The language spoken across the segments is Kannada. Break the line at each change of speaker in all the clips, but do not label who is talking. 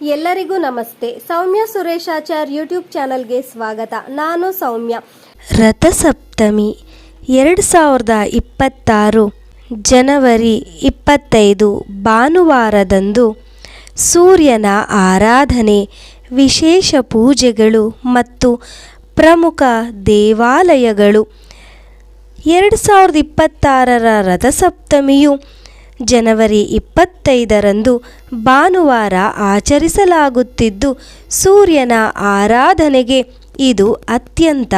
ಎಲ್ಲರಿಗೂ ನಮಸ್ತೆ. ಸೌಮ್ಯ ಸುರೇಶಾಚಾರ್ ಯೂಟ್ಯೂಬ್ ಚಾನಲ್ಗೆ ಸ್ವಾಗತ. ನಾನು ಸೌಮ್ಯ.
ರಥಸಪ್ತಮಿ, ಎರಡು ಸಾವಿರದ ಇಪ್ಪತ್ತಾರು, ಜನವರಿ ಇಪ್ಪತ್ತೈದು, ಭಾನುವಾರದಂದು ಸೂರ್ಯನ ಆರಾಧನೆ, ವಿಶೇಷ ಪೂಜೆಗಳು ಮತ್ತು ಪ್ರಮುಖ ದೇವಾಲಯಗಳು. ಎರಡು ಸಾವಿರದ ಇಪ್ಪತ್ತಾರರ ರಥಸಪ್ತಮಿಯು ಜನವರಿ ಇಪ್ಪತ್ತೈದರಂದು ಭಾನುವಾರ ಆಚರಿಸಲಾಗುತ್ತಿದ್ದು, ಸೂರ್ಯನ ಆರಾಧನೆಗೆ ಇದು ಅತ್ಯಂತ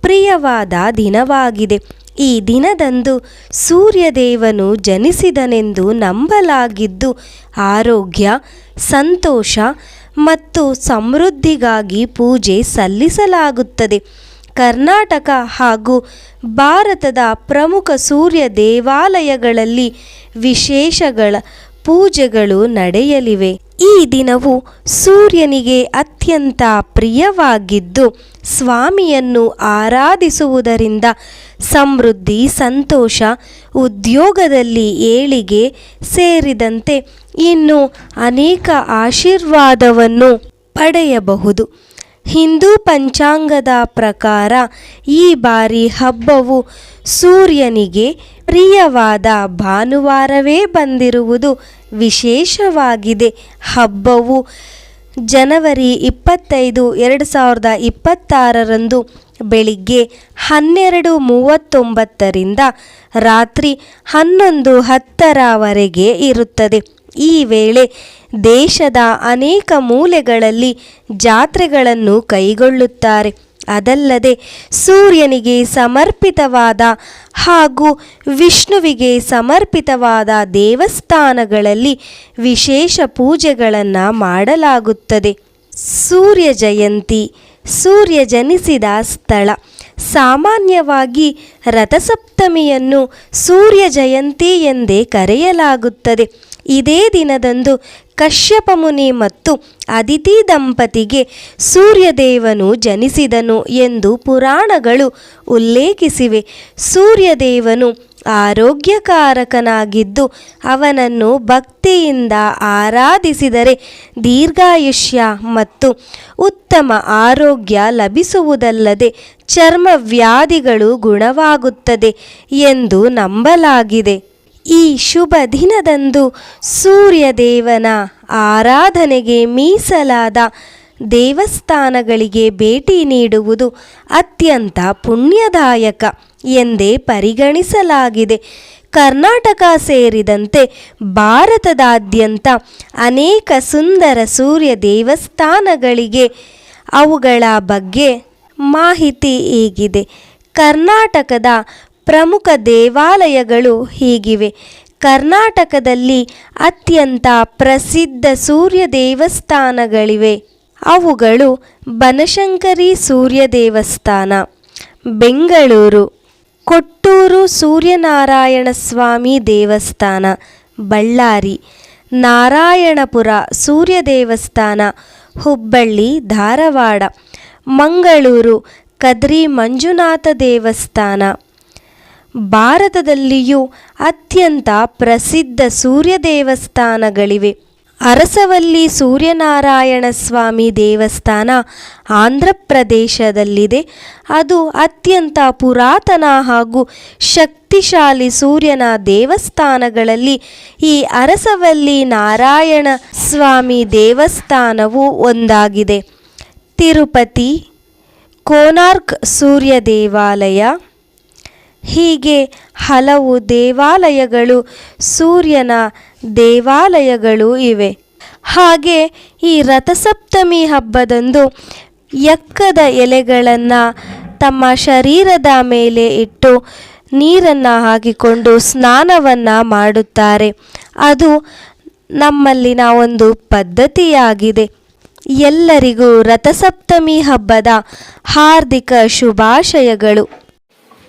ಪ್ರಿಯವಾದ ದಿನವಾಗಿದೆ. ಈ ದಿನದಂದು ಸೂರ್ಯದೇವನು ಜನಿಸಿದನೆಂದು ನಂಬಲಾಗಿದ್ದು, ಆರೋಗ್ಯ, ಸಂತೋಷ ಮತ್ತು ಸಮೃದ್ಧಿಗಾಗಿ ಪೂಜೆ ಸಲ್ಲಿಸಲಾಗುತ್ತದೆ. ಕರ್ನಾಟಕ ಹಾಗೂ ಭಾರತದ ಪ್ರಮುಖ ಸೂರ್ಯ ದೇವಾಲಯಗಳಲ್ಲಿ ವಿಶೇಷಗಳ ಪೂಜೆಗಳು ನಡೆಯಲಿವೆ. ಈ ದಿನವು ಸೂರ್ಯನಿಗೆ ಅತ್ಯಂತ ಪ್ರಿಯವಾಗಿದ್ದು, ಸ್ವಾಮಿಯನ್ನು ಆರಾಧಿಸುವುದರಿಂದ ಸಮೃದ್ಧಿ, ಸಂತೋಷ, ಉದ್ಯೋಗದಲ್ಲಿ ಏಳಿಗೆ ಸೇರಿದಂತೆ ಇನ್ನು ಅನೇಕ ಆಶೀರ್ವಾದವನ್ನು ಪಡೆಯಬಹುದು. ಹಿಂದೂ ಪಂಚಾಂಗದ ಪ್ರಕಾರ ಈ ಬಾರಿ ಹಬ್ಬವು ಸೂರ್ಯನಿಗೆ ಪ್ರಿಯವಾದ ಭಾನುವಾರವೇ ಬಂದಿರುವುದು ವಿಶೇಷವಾಗಿದೆ. ಹಬ್ಬವು ಜನವರಿ ಇಪ್ಪತ್ತೈದು, ಎರಡು ಸಾವಿರದ ಇಪ್ಪತ್ತಾರರಂದು ಬೆಳಿಗ್ಗೆ ಹನ್ನೆರಡು ಮೂವತ್ತೊಂಬತ್ತರಿಂದ ರಾತ್ರಿ ಹನ್ನೊಂದು ಹತ್ತರವರೆಗೆ ಇರುತ್ತದೆ. ಈ ವೇಳೆ ದೇಶದ ಅನೇಕ ಮೂಲೆಗಳಲ್ಲಿ ಜಾತ್ರೆಗಳನ್ನು ಕೈಗೊಳ್ಳುತ್ತಾರೆ. ಅದಲ್ಲದೆ ಸೂರ್ಯನಿಗೆ ಸಮರ್ಪಿತವಾದ ಹಾಗೂ ವಿಷ್ಣುವಿಗೆ ಸಮರ್ಪಿತವಾದ ದೇವಸ್ಥಾನಗಳಲ್ಲಿ ವಿಶೇಷ ಪೂಜೆಗಳನ್ನು ಮಾಡಲಾಗುತ್ತದೆ. ಸೂರ್ಯ ಜಯಂತಿ, ಸೂರ್ಯ ಜನಿಸಿದ ಸ್ಥಳ. ಸಾಮಾನ್ಯವಾಗಿ ರಥಸಪ್ತಮಿಯನ್ನು ಸೂರ್ಯ ಜಯಂತಿ ಎಂದೇ ಕರೆಯಲಾಗುತ್ತದೆ. ಇದೇ ದಿನದಂದು ಕಶ್ಯಪ ಮುನಿ ಮತ್ತು ಅದಿತಿ ದಂಪತಿಗೆ ಸೂರ್ಯದೇವನು ಜನಿಸಿದನು ಎಂದು ಪುರಾಣಗಳು ಉಲ್ಲೇಖಿಸಿವೆ. ಸೂರ್ಯದೇವನು ಆರೋಗ್ಯಕಾರಕನಾಗಿದ್ದು ಅವನನ್ನು ಭಕ್ತಿಯಿಂದ ಆರಾಧಿಸಿದರೆ ದೀರ್ಘಾಯುಷ್ಯ ಮತ್ತು ಉತ್ತಮ ಆರೋಗ್ಯ ಲಭಿಸುವುದಲ್ಲದೆ ಚರ್ಮ ವ್ಯಾಧಿಗಳು ಗುಣವಾಗುತ್ತದೆ ಎಂದು ನಂಬಲಾಗಿದೆ. ಈ ಶುಭ ದಿನದಂದು ಸೂರ್ಯದೇವನ ಆರಾಧನೆಗೆ ಮೀಸಲಾದ ದೇವಸ್ಥಾನಗಳಿಗೆ ಭೇಟಿ ನೀಡುವುದು ಅತ್ಯಂತ ಪುಣ್ಯದಾಯಕ ಎಂದೇ ಪರಿಗಣಿಸಲಾಗಿದೆ. ಕರ್ನಾಟಕ ಸೇರಿದಂತೆ ಭಾರತದಾದ್ಯಂತ ಅನೇಕ ಸುಂದರ ಸೂರ್ಯ ದೇವಸ್ಥಾನಗಳಿಗೆ ಅವುಗಳ ಬಗ್ಗೆ ಮಾಹಿತಿ ಹೀಗಿದೆ ಕರ್ನಾಟಕದ ಪ್ರಮುಖ ದೇವಾಲಯಗಳು ಹೀಗಿವೆ. ಕರ್ನಾಟಕದಲ್ಲಿ ಅತ್ಯಂತ ಪ್ರಸಿದ್ಧ ಸೂರ್ಯ ದೇವಸ್ಥಾನಗಳಿವೆ. ಅವುಗಳು ಬನಶಂಕರಿ ಸೂರ್ಯ ದೇವಸ್ಥಾನ, ಬೆಂಗಳೂರು, ಕೊಟ್ಟೂರು ಸೂರ್ಯನಾರಾಯಣ ಸ್ವಾಮಿ ದೇವಸ್ಥಾನ, ಬಳ್ಳಾರಿ, ನಾರಾಯಣಪುರ ಸೂರ್ಯ ದೇವಸ್ಥಾನ, ಹುಬ್ಬಳ್ಳಿ, ಧಾರವಾಡ, ಮಂಗಳೂರು, ಕದ್ರಿ ಮಂಜುನಾಥ ದೇವಸ್ಥಾನ. ಭಾರತದಲ್ಲಿಯೂ ಅತ್ಯಂತ ಪ್ರಸಿದ್ಧ ಸೂರ್ಯ ದೇವಸ್ಥಾನಗಳಿವೆ ಅರಸವಲ್ಲಿ ಸೂರ್ಯನಾರಾಯಣ ಸ್ವಾಮಿ ದೇವಸ್ಥಾನ ಆಂಧ್ರ ಪ್ರದೇಶದಲ್ಲಿದೆ. ಅದು ಅತ್ಯಂತ ಪುರಾತನ ಹಾಗೂ ಶಕ್ತಿಶಾಲಿ ಸೂರ್ಯನ ದೇವಸ್ಥಾನಗಳಲ್ಲಿ ಈ ಅರಸವಲ್ಲಿ ನಾರಾಯಣ ಸ್ವಾಮಿ ದೇವಸ್ಥಾನವು ಒಂದಾಗಿದೆ. ತಿರುಪತಿ, ಕೋನಾರ್ಕ್ ಸೂರ್ಯ ದೇವಾಲಯ ಹೀಗೆ ಹಲವು ದೇವಾಲಯಗಳು ಸೂರ್ಯನ ದೇವಾಲಯಗಳು ಇವೆ. ಹಾಗೆ ಈ ರಥಸಪ್ತಮಿ ಹಬ್ಬದಂದು ಎಕ್ಕದ ಎಲೆಗಳನ್ನು ತಮ್ಮ ಶರೀರದ ಮೇಲೆ ಇಟ್ಟು ನೀರನ್ನು ಹಾಕಿಕೊಂಡು ಸ್ನಾನವನ್ನು ಮಾಡುತ್ತಾರೆ. ಅದು ನಮ್ಮಲ್ಲಿನ ಒಂದು ಪದ್ಧತಿಯಾಗಿದೆ. ಎಲ್ಲರಿಗೂ ರಥಸಪ್ತಮಿ ಹಬ್ಬದ ಹಾರ್ದಿಕ ಶುಭಾಶಯಗಳು.